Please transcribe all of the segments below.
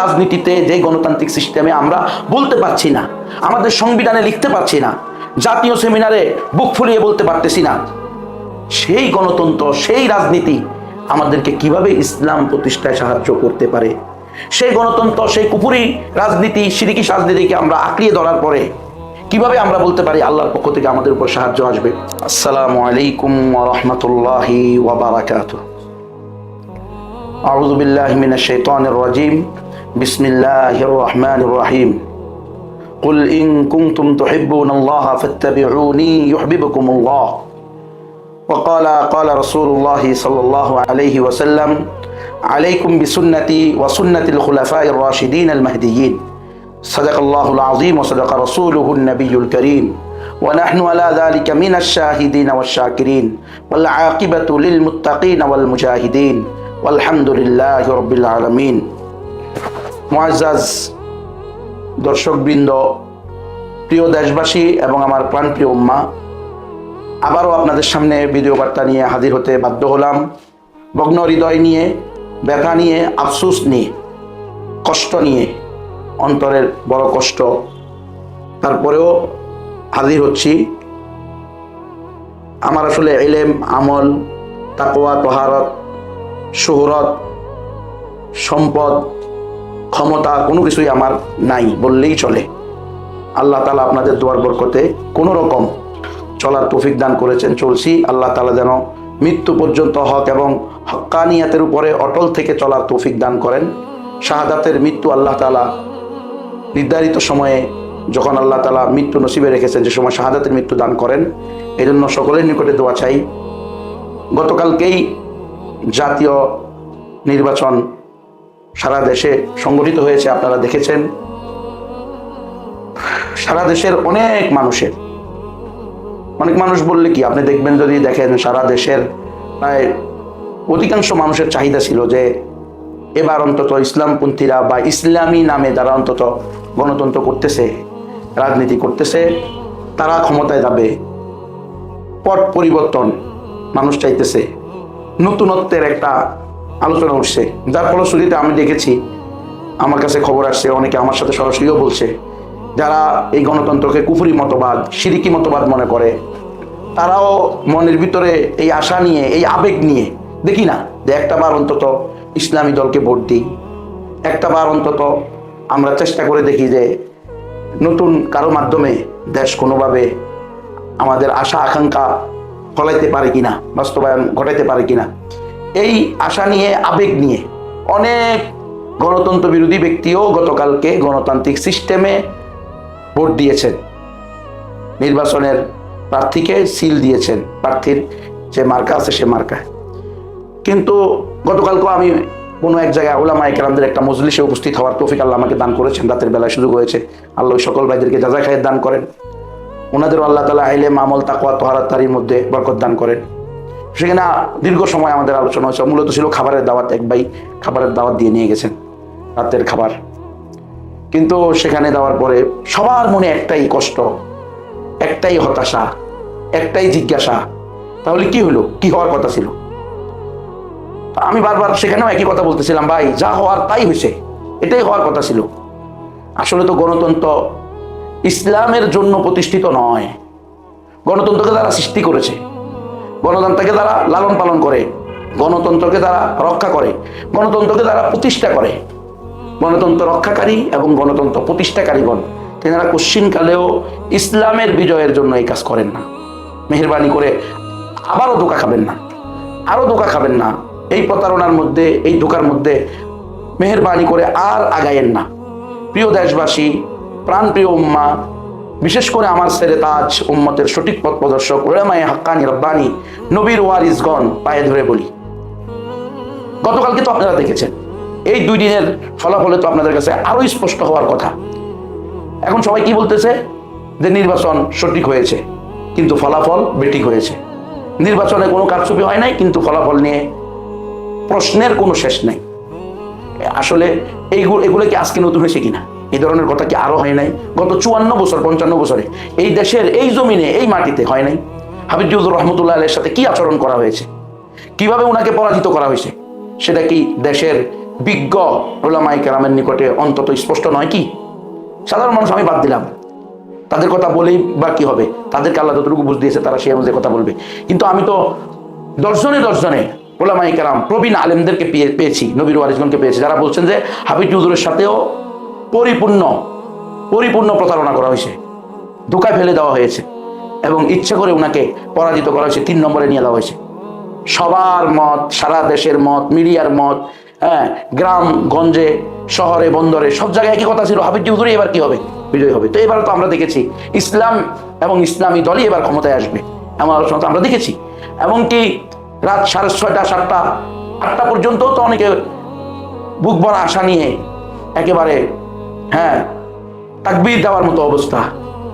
রাজনীতিতে, যে গণতান্ত্রিক সিস্টেমে আমরা বলতে পারছি না, আমাদের সংবিধানে লিখতে পারছি না, জাতীয় সেমিনারে বুক ফুলিয়ে বলতে পারতেছি না, সেই গণতন্ত্র, সেই রাজনীতি আমাদেরকে কীভাবে ইসলাম প্রতিষ্ঠায় সাহায্য করতে পারে? সেই গণতন্ত্র, সেই কুপুরি রাজনীতি, সিরিকি রাজনীতিকে আমরা আঁকড়িয়ে ধরার পরে কীভাবে আমরা বলতে পারি আল্লাহর পক্ষ থেকে আমাদের উপর সাহায্য আসবে? আসসালামু আলাইকুম রহমতুল্লাহ ওবরাকাত আউযু বিল্লাহি মিনাশ শাইতানির রাজিম। بسم الله الرحمن الرحيم قل إن كنتم تحبون الله فاتبعوني يحببكم الله وقال قال رسول الله صلى الله عليه وسلم عليكم بسنتي وسنة الخلفاء الراشدين المهديين صدق الله العظيم وصدق رسوله النبي الكريم ونحن على ذلك من الشاهدين والشاكرين والعاقبة للمتقين والمجاهدين والحمد لله رب العالمين মহাজাজ দর্শকবৃন্দ, প্রিয় দেশবাসী এবং আমার প্রাণ প্রিয় উম্মা, আবারও আপনাদের সামনে ভিডিও বার্তা নিয়ে হাজির হতে বাধ্য হলাম। ভগ্ন হৃদয় নিয়ে, ব্যথা নিয়ে, আফসুস নিয়ে, কষ্ট নিয়ে, অন্তরের বড় কষ্ট। তারপরেও হাজির হচ্ছি। আমার আসলে এলেম আমল তাকোয়া তহারত শহরত সম্পদ ক্ষমতা কোনো কিছুই আমার নাই বললেই চলে। আল্লাহ তালা আপনাদের দোয়ার বরকতে কোনো রকম চলার তৌফিক দান করেছেন। চলছি, আল্লাহ তালা যেন মৃত্যু পর্যন্ত হক এবং হক্কানিয়াতের উপরে অটল থেকে চলার তৌফিক দান করেন। শাহাদাতের মৃত্যু আল্লাহ তালা নির্ধারিত সময়ে যখন আল্লাহ তালা মৃত্যু নসিবে রেখেছেন, যে সময় শাহাদাতের মৃত্যু দান করেন। এই জন্য সকলের নিকটে দোয়া চাই। গতকালকেই জাতীয় নির্বাচন সারা দেশে সংগঠিত হয়েছে, আপনারা দেখেছেন। সারা দেশের অনেক মানুষের। অনেক মানুষ বললে কি, আপনি দেখবেন যদি দেখেন সারা দেশের প্রায় অধিকাংশ মানুষের চাহিদা ছিল যে এবার অন্তত ইসলামপন্থীরা বা ইসলামী নামে যারা অন্তত গণতন্ত্র করতেছে, রাজনীতি করতেছে, তারা ক্ষমতায় যাবে। পট পরিবর্তন মানুষ চাইতেছে। নতুনত্বের একটা আলোচনা উঠছে যার ফলশ্রুতিতে আমি দেখেছি, আমার কাছে খবর আসছে, অনেকে আমার সাথে সরাসরিও বলছে, যারা এই গণতন্ত্রকে কুফুরি মতবাদ, সিরিকি মতবাদ মনে করে, তারাও মনের ভিতরে এই আশা নিয়ে, এই আবেগ নিয়ে, দেখি না, যে একটা বার অন্তত ইসলামী দলকে ভোট দিই। একটা বার অন্তত আমরা চেষ্টা করে দেখি যে নতুন কারও মাধ্যমে দেশ কোনোভাবে আমাদের আশা আকাঙ্ক্ষা ফলাইতে পারে কিনা, বাস্তবায়ন ঘটাইতে পারে কিনা। এই আশা নিয়ে, আবেগ নিয়ে অনেক গণতন্ত্র বিরোধী ব্যক্তিও গতকালকে গণতান্ত্রিক সিস্টেমে ভোট দিয়েছেন। নির্বাচনের প্রার্থীকে সিল দিয়েছেন, প্রার্থীর যে মার্কা আছে সে মার্কায় কিন্তু গতকালকেও আমি কোনো এক জায়গায় ওলামা একরামদের একটা মজলিসে উপস্থিত হওয়ার তৌফিক আল্লাহ আমাকে দান করেছেন। রাতের বেলায় সুযোগ হয়েছে। আল্লাহ সকল ভাইদেরকে যাজা খায়ের দান করেন। ওনাদেরও আল্লাহ তালা আইলে মামল তাকওয়া, তোহারাত মধ্যে বরকত দান করেন। সেখানে দীর্ঘ সময় আমাদের আলোচনা হয়েছে। মূলত ছিল খাবারের দাওয়াত, এক ভাই খাবারের দাওয়াত দিয়ে নিয়ে গেছেন, রাতের খাবার। কিন্তু সেখানে দেওয়ার পরে সবার মনে একটাই কষ্ট, একটাই হতাশা, একটাই জিজ্ঞাসা, তাহলে কি হলো? কি হওয়ার কথা ছিল? আমি বারবার সেখানেও একই কথা বলতেছিলাম, ভাই, যা হওয়ার তাই হয়েছে, এটাই হওয়ার কথা ছিল। আসলে তো গণতন্ত্র ইসলামের জন্য প্রতিষ্ঠিত নয়। গণতন্ত্রকে তারা সৃষ্টি করেছে। গণতন্ত্রকে তারা লালন পালন করে, গণতন্ত্রকে তারা রক্ষা করে, গণতন্ত্রকে তারা প্রতিষ্ঠা করে। গণতন্ত্র রক্ষাকারী এবং গণতন্ত্র প্রতিষ্ঠাকারীগণ, তেনারা কোশ্চিনকালেও ইসলামের বিজয়ের জন্য এই কাজ করেন না। মেহরবানি করে আবারও ধোকা খাবেন না, আরও ধোকা খাবেন না। এই প্রতারণার মধ্যে, এই ধোকার মধ্যে মেহরবানি করে আর আগায়েন না। প্রিয় দেশবাসী, প্রাণপ্রিয় উম্মা বিশেষ করে আমার সেরে তাজ উম্মতের সঠিক পথ প্রদর্শক ওলামায়ে হাক্কানি রব্বানি, নবীর ওয়ারিসগণ পায়ে ধরে বলি। গতকালকে তো আপনারা দেখেছেন, এই দুই দিনের ফলাফলে তো আপনাদের কাছে আরও স্পষ্ট হওয়ার কথা। এখন সবাই কি বলতেছে? যে নির্বাচন সঠিক হয়েছে, কিন্তু ফলাফল বেঠিক হয়েছে। নির্বাচনে কোনো কারচুপি হয় নাই, কিন্তু ফলাফল নিয়ে প্রশ্নের কোনো শেষ নেই। আসলে এইগুলো এগুলো কি আজকে নতুন হয়েছে কিনা? এই ধরনের কথা কি আরও হয় নাই? গত চুয়ান্ন বছর, পঞ্চান্ন বছরে এই দেশের এই জমিনে, এই মাটিতে হয় নাই? হাবিজুর রহমতুল্লাহ আলের সাথে কি আচরণ করা হয়েছে? কীভাবে ওনাকে পরাজিত করা হয়েছে? সেটা কি দেশের বিজ্ঞ ওলামাই কেরামের নিকটে অন্তত স্পষ্ট নয় কি? সাধারণ মানুষ, আমি বাদ দিলাম। তাদের কথা বলেই বা কি হবে? তাদেরকে আল্লাহ যতটুকু বুঝ দিয়েছে, তারা সেই অনুযায়ী কথা বলবে। কিন্তু আমি তো দর্শনে দর্শনে ওলামাই কেরাম, প্রবীণ আলেমদেরকে পেয়ে, পেয়েছি, নবীর ওয়ারিসগণকে পেয়েছি। যারা বলছেন যে হাবিব চৌধুরীর সাথেও পরিপূর্ণ পরিপূর্ণ প্রতারণা করা হয়েছে। ধোকায় ফেলে দেওয়া হয়েছে এবং ইচ্ছে করে ওনাকে পরাজিত করা হয়েছে, তিন নম্বরে নিয়ে দেওয়া হয়েছে। সবার মত, সারা দেশের মত, মিডিয়ার মত হ্যাঁ গ্রাম, গঞ্জে, শহরে, বন্দরে, সব জায়গায় একই কথা ছিল হাবিব চৌধুরী এবার কি হবে? বিজয়ী হবে। তো এবার তো আমরা দেখেছি, ইসলাম এবং ইসলামী দলই এবার ক্ষমতায় আসবে। এমন আলোচনা তো আমরা দেখেছি। এমনকি রাত সাড়ে ছয়টা, সাতটা, আটটা পর্যন্ত তো অনেকে বুক ভরা আশা নিয়ে একেবারে হ্যাঁ তাকবির দেওয়ার মতো অবস্থা।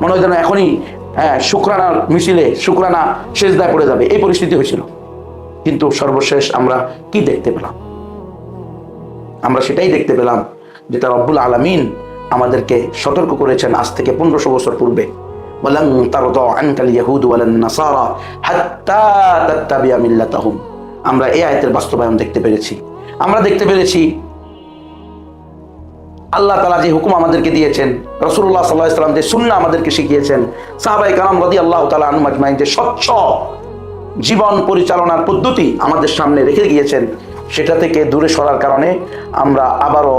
মনে হয় যেন এখনই হ্যাঁ শুক্রানার মিছিলে, শুক্রানা শেষ দায় পড়ে যাবে। এই পরিস্থিতি হয়েছিল। কিন্তু সর্বশেষ আমরা কি দেখতে পেলাম? আমরা সেটাই দেখতে পেলাম যেটা রব্বুল আলমিন আমাদেরকে সতর্ক করেছেন আজ থেকে পনেরোশো বছর পূর্বে। বলেন তার আনকাল ইয়াহুদ ওয়ালান নাসারা হাত্তা তাত্তাবিয়া মিল্লাতাহুম। আমরা এই আয়তের বাস্তবায়ন দেখতে পেরেছি। আমরা দেখতে পেরেছি আল্লাহ তালা যে হুকুম আমাদেরকে দিয়েছেন রসুল্লাহ সাল্লাহ ইসলাম যে সুন্না আমাদেরকে শিখিয়েছেন সাহাবাই কালাম রদি আল্লাহ তালা আনুমাজমাইন যে স্বচ্ছ জীবন পরিচালনার পদ্ধতি আমাদের সামনে রেখে গিয়েছেন, সেটা থেকে দূরে সরার কারণে আমরা আবারও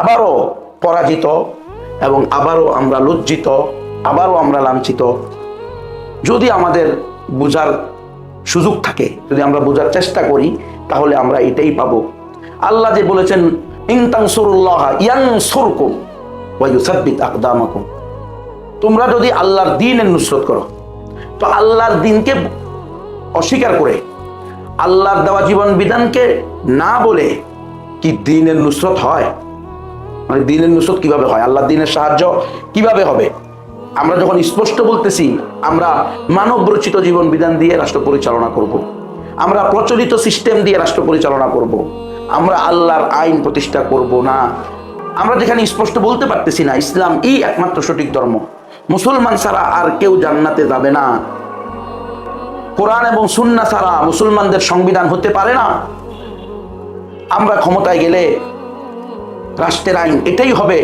আবারও পরাজিত এবং আবারও আমরা লজ্জিত, আবারও আমরা লাঞ্ছিত। যদি আমাদের বোঝার সুযোগ থাকে, যদি আমরা বোঝার চেষ্টা করি, তাহলে আমরা এটাই পাবো। আল্লাহ যে বলেছেন তোমরা যদি আল্লাহর দিনের নুসরত করো, তো আল্লাহর দিনকে অস্বীকার করে, আল্লাহর দেওয়া জীবন বিধানকে না বলে কি দিনের নুসরত হয় মানে দিনের নুসরত কীভাবে হয় আল্লাহর দিনের সাহায্য কীভাবে হবে আমরা যখন স্পষ্ট বলতেছি, আমরা মানব রচিত জীবন বিধান দিয়ে রাষ্ট্র পরিচালনা করব। আমরা প্রচলিত সিস্টেম দিয়ে রাষ্ট্র পরিচালনা করব। আমরা আল্লাহর আইন প্রতিষ্ঠা করব না। আমরা যেখানে স্পষ্ট বলতে পারতেছি না, ইসলাম এই একমাত্র সঠিক ধর্ম। মুসলমান ছাড়া আর কেউ জান্নাতে যাবে না। কোরআন এবং সুন্না ছাড়া মুসলমানদের সংবিধান হতে পারে না। আমরা ক্ষমতায় গেলে রাষ্ট্রের আইন, এটাই হবে।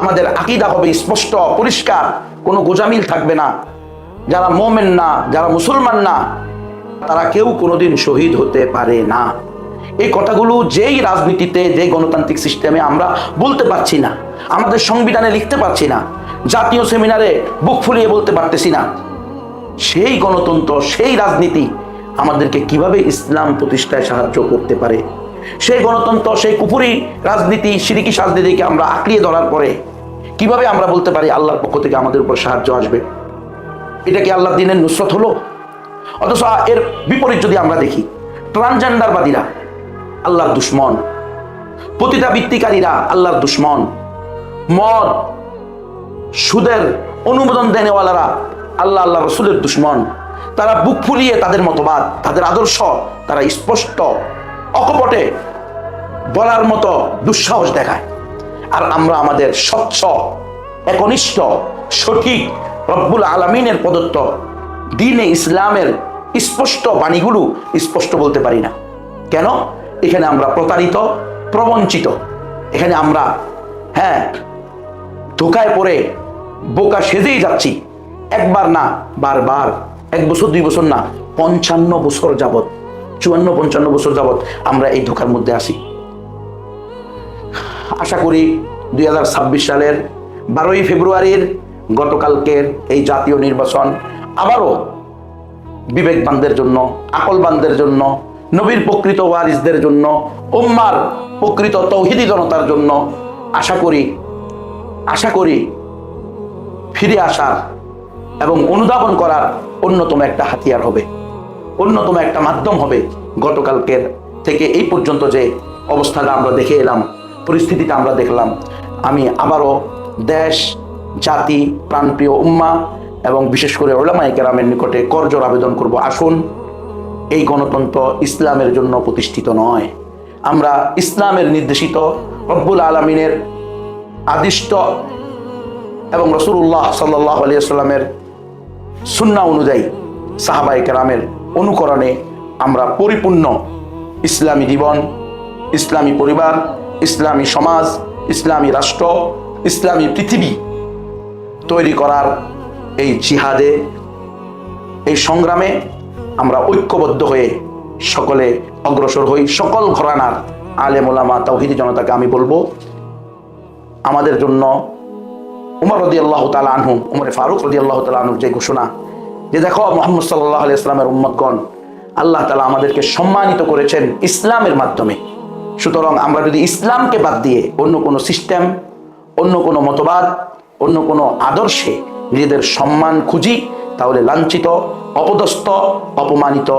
আমাদের আকিদা হবে স্পষ্ট, পরিষ্কার, কোনো গোজামিল থাকবে না। যারা মোমেন না, যারা মুসলমান না, তারা কেউ কোনোদিন শহীদ হতে পারে না। এই কথাগুলো যেই রাজনীতিতে যে গণতান্ত্রিক সিস্টেমে আমরা বলতে পারছি না, আমাদের সংবিধানে লিখতে পারছি না, জাতীয় সেমিনারে বুক ফুলিয়ে বলতে পারতেছি না, সেই গণতন্ত্র, সেই রাজনীতি আমাদেরকে কীভাবে ইসলাম প্রতিষ্ঠায় সাহায্য করতে পারে? সেই গণতন্ত্র, সেই কুপুরি রাজনীতি, সিরিকি রাজনীতিকে আমরা আঁকড়িয়ে ধরার পরে কীভাবে আমরা বলতে পারি আল্লাহর পক্ষ থেকে আমাদের উপর সাহায্য আসবে? এটা কি আল্লাহ দিনের নুসরত হলো? অথচ এর বিপরীত যদি আমরা দেখি ট্রান্সজেন্ডারবাদীরা আল্লাহর দুশ্মন। পতিতাবৃত্তিকারীরা আল্লাহর দুশ্মন। মদ, সুদের অনুমোদন দেনেওয়ালারা আল্লাহ আল্লাহ রসুলের দুশ্মন। তারা বুক ফুলিয়ে তাদের মতবাদ, তাদের আদর্শ, তারা স্পষ্ট, অকপটে বলার মতো দুঃসাহস দেখায়। আর আমরা আমাদের স্বচ্ছ, একনিষ্ঠ, সঠিক রব্বুল আলমিনের প্রদত্ত দিনে ইসলামের স্পষ্ট বাণীগুলো স্পষ্ট বলতে পারি না। কেন? এখানে আমরা প্রতারিত, প্রবঞ্চিত। এখানে আমরা হ্যাঁ ধোকায় পড়ে বোকা সেজেই যাচ্ছি। একবার না, বারবার। এক বছর, দুই বছর না, পঞ্চান্ন বছর যাবৎ, চুয়ান্ন, পঞ্চান্ন বছর যাবৎ আমরা এই ধোকার মধ্যে আসি আশা করি দুই হাজার ছাব্বিশ সালের বারোই ফেব্রুয়ারির গতকালকের এই জাতীয় নির্বাচন আবারও বিবেকবানদের জন্য, আকলবানদের জন্য নবীর প্রকৃত ওয়ারিসদের জন্য, উম্মার প্রকৃত তৌহিদি জনতার জন্য আশা করি আশা করি ফিরে আসার এবং অনুধাবন করার অন্যতম একটা হাতিয়ার হবে, অন্যতম একটা মাধ্যম হবে গতকালকের থেকে এই পর্যন্ত যে অবস্থাটা আমরা দেখে এলাম, পরিস্থিতিটা আমরা দেখলাম। আমি আবারও দেশ, জাতি, প্রাণপ্রিয় উম্মা এবং বিশেষ করে ওলামাই কেরামের নিকটে করজোর আবেদন করব। আসুন এই গণতন্ত্র ইসলামের জন্য প্রতিষ্ঠিত নয়। আমরা ইসলামের নির্দেশিত রব্বুল আলমিনের আদিষ্ট এবং রসুল্লাহ সাল্লাহ আলিয়াল্লামের সুন্না অনুযায়ী সাহাবাই কেরামের অনুকরণে আমরা পরিপূর্ণ ইসলামী জীবন, ইসলামী পরিবার, ইসলামী সমাজ, ইসলামী রাষ্ট্র, ইসলামী পৃথিবী তৈরি করার এই জিহাদে, এই সংগ্রামে আমরা ঐক্যবদ্ধ হয়ে সকলে অগ্রসর হই, সকল ঘরানার আলেম ওলামা তাওহিদি জনতাকে আমি বলব, আমাদের জন্য উমর রদি আল্লাহ তালা আনহু, উমরে ফারুক রদি আল্লাহ তালা আনহুর যে ঘোষণা, যে দেখো মোহাম্মদ সাল্লাহ আলি ইসলামের উম্মতগণ, আল্লাহ তালা আমাদেরকে সম্মানিত করেছেন ইসলামের মাধ্যমে। সুতরাং আমরা যদি ইসলামকে বাদ দিয়ে অন্য কোনো সিস্টেম, অন্য কোনো মতবাদ, অন্য কোনো আদর্শে নিজেদের সম্মান খুঁজি, তাহলে লাঞ্ছিত অপদস্থ, অপমানিত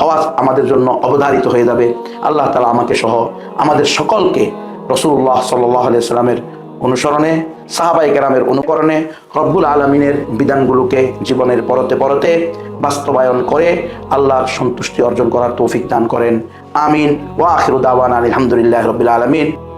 হওয়া আমাদের জন্য অবধারিত হয়ে যাবে। আল্লাহ তালা আমাকে সহ আমাদের সকলকে রসুল্লাহ সাল্লাহ সাল্লামের অনুসরণে সাহাবাই কেরামের অনুকরণে, রব্বুল আলমিনের বিধানগুলোকে জীবনের পরতে পরতে বাস্তবায়ন করে আল্লাহর সন্তুষ্টি অর্জন করার তৌফিক দান করেন। আমিন। ওয়া আখিরুদ্দাওয়ান আলহামদুলিল্লাহ রবিল আলমিন।